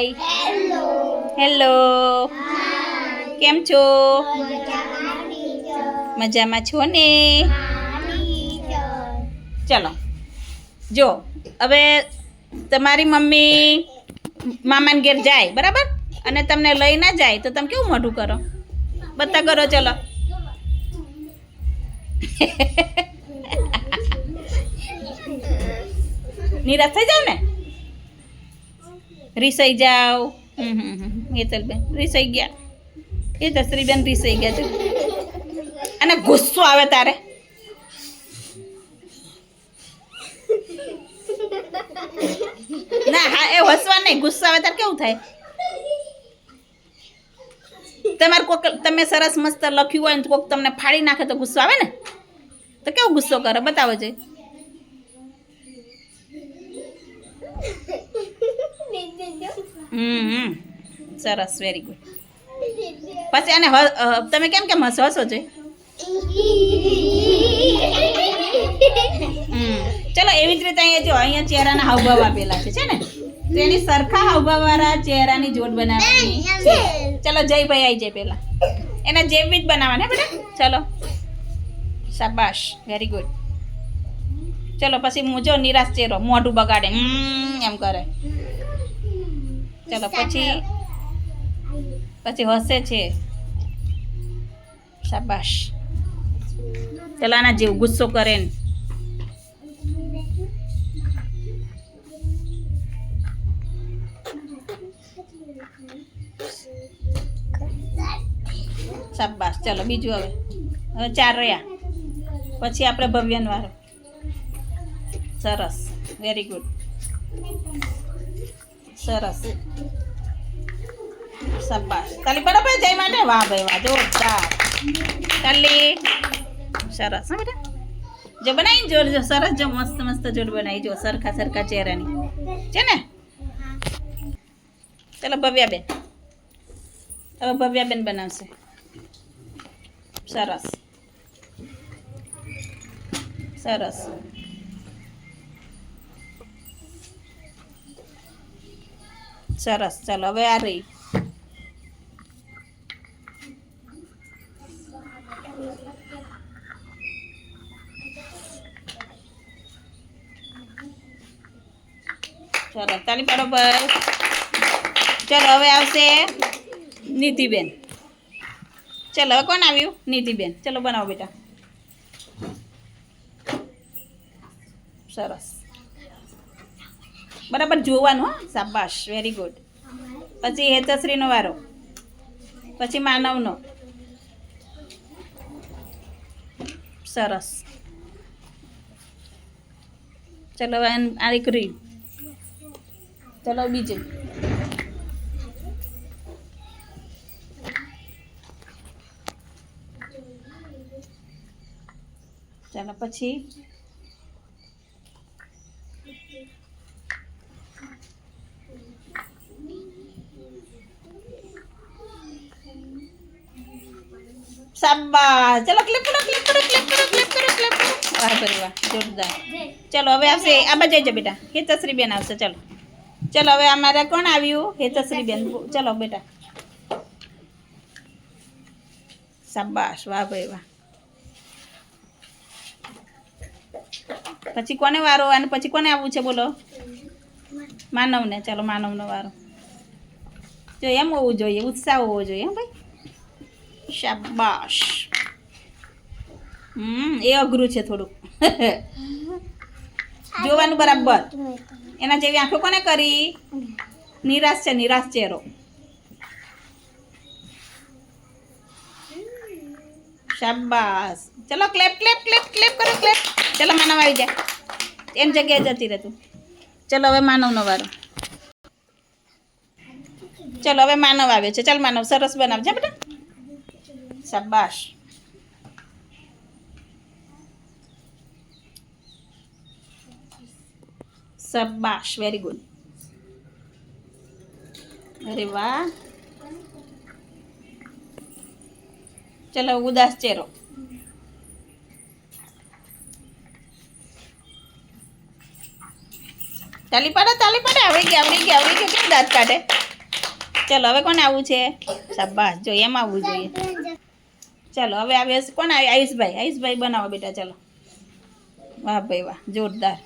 Hi hello કેમ છો? મજામાં છો ને? ચલો. જો હવે તમારી મમ્મી મામાને ઘેર જાય બરાબર? અને તમને લઈ ના જાય તો તમે કેવું મોઢું કરો? બતા કરો ચલો. નિરાશ થઈ જાવ ને? રીસાઈ જાઓ. એ હમ બેન હેતલબેન રીસાઈ ગયા. એ દસરીબેન રીસાઈ ગયા છે અને ગુસ્સો આવે તારે. ના હા એ હસવા નહીં ગુસ્સો આવે તારે કેવું થાય? તમારે કોક તમે સરસ મસ્ત લખ્યું હોય ને તો કોક તમને ફાડી નાખે તો ગુસ્સો આવે ને? તો કેવો ગુસ્સો કરે? બતાવો જોઈએ હમ સરસ વેરી ગુડ પછી આને તમે કેમ કેમ હસો હસો છે ચલો, એવી જ રીતે અહીંયા જો, અહીંયા ચહેરાના હાવભાવ આપેલા છે છે ને? તો એની સરખા હાવભાવ વાળા ચહેરાની જોડ બનાવવાની. ચલો જય ભાઈ આવી જાય પેલા એના જેવી જ બનાવવાના બેટા? ચલો. શાબાશ વેરી ગુડ ચલો, પછી હું જો નિરાશ ચહેરો, મોઢું બગાડે. એમ કરે. ચલો પછી પછી હસે છે. શાબાશ. ચલો આના જેવું ગુસ્સો કરે ને. શાબાશ. ચલો બીજું હવે. હવે ચાર રહ્યા. પછી આપણે ભવ્યન વાળો સરસ. વેરી ગુડ સરસ. શાબાશ. તાલી બરાબર જય માટે? વાહ ભાઈ, વાહ, જોરદાર. તાલી. સરસ, હા બેટા. જો બનાવી જો સરસ, જો મસ્ત મસ્ત જોડ બનાવી. જો સરખા સરખા ચહેરાની. છે ને? ચલો ભવ્યાબેન. હવે ભવ્યાબેન બનાવશે. સરસ. સરસ. સરસ. ચાલો, હવે આ રહી. સરસ તાલી પાડો ભાઈ ચાલો, હવે આવશે નીતિબેન. ચાલો, હવે કોણ આવ્યું? નીતિબેન. ચલો, બનાવો બેટા. સરસ. બરાબર જોવાનું, હા? શાબાશ વેરી ગુડ પછી હેતશ્રીનો વારો. પછી માનવનો. સરસ. ચલો આ એક રીલ. ચલો, બીજું. ચાલો, પછી શાબાશ ચલો ક્લિપ કરો ક્લિપ કરો ક્લિપ કરો ક્લિપ કરો ક્લિપ કરો. વાહ ભરે વાહ જોરદાર. ચલો, હવે આવશે. આમાં જઈ આવજો બેટા. હેતશ્રી બેન આવશે. ચલો. ચલો, હવે અમારે કોણ આવ્યું? હેતશ્રી બેન ચલો, બેટા. શાબાશ. વાહ, ભાઈ, વાહ. પછી કોને વારો? અને પછી કોને આવવું છે? બોલો. માનવને. ચાલો, માનવનો વારો. જો, એમ હોવું જોઈએ. ઉત્સાહ હોવો જોઈએ એમ ભાઈ. શાબાશ. હમ એ અઘરું છે થોડુંક. જોવાનું બરાબર. એના જેવી આંખો કોને કરી? નિરાશ છે નિરાશ ચહેરો. શાબાશ. ચલો ક્લેપ ક્લેપ ક્લેપ ક્લેપ કરો ક્લેપ ચલો માનવ આવી જાય. એમ જગ્યાએ જતી રહેતું ચલો હવે માનવનો વારો ચલો હવે માનવ આવ્યો છે. ચાલ માનવ સરસ બનાવજે બેટા. શાબાશ શાબાશ વેરી ગુડ અરે વાહ ચલો ઉદાસ ચહેરો તાલી પાડો તાલી પાડે આવડી ગયા આવડી ગયા આવડી ગયા કેમ દાંત કાઢે ચલો હવે કોને આવવું છે શાબાશ જો એમ આવવું જોઈએ ચાલો, હવે આવે કોણ આવે? આયુષભાઈ આયુષભાઈ બનાવો બેટા, ચાલો. વાહ ભાઈ વાહ, જોરદાર.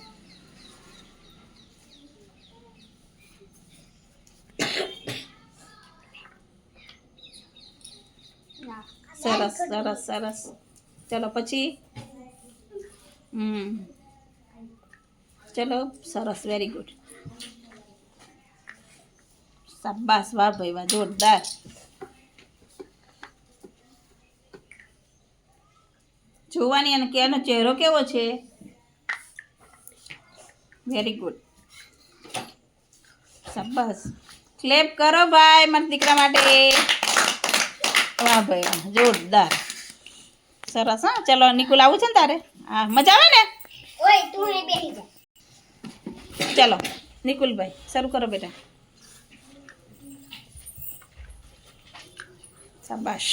સરસ સરસ સરસ. ચલો, પછી? હમ. ચલો, સરસ વેરી ગુડ શાબાશ, વાહ ભાઈ વાહ, જોરદાર. જોવાની અને કેનો ચહેરો કેવો છે? વેરી ગુડ બસ ક્લેપ કરો ભાઈ મારા દીકરા માટે. વાહ ભાઈ જોરદાર. સરસ હા? ચલો નિકુલ આવું છે ને તારે? હા મજા આવે ને? ઓય તું અહીં જા. ચલો નિકુલભાઈ શરૂ કરો બેટા. શાબાશ.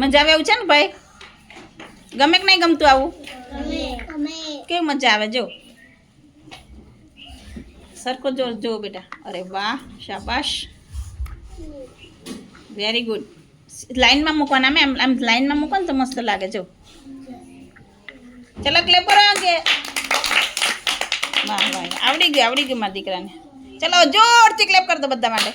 મજા આવે એવું છે ને ભાઈ? ગમે કે નહીં ગમતું આવું? અમે મજા આવે? જો. સરખો જો જો બેટા. અરે વાહ શાબાશ. વેરી ગુડ લાઈનમાં મૂકવાના આમ આમ લાઈનમાં મૂકો ને તો મસ્ત લાગે જો. ચલો ક્લેપ કરો કે વાહ વાહ આવડી ગયું આવડી ગયું મારા દીકરાને. ચલો જોરથી ક્લેપ કરી દો બધા માટે.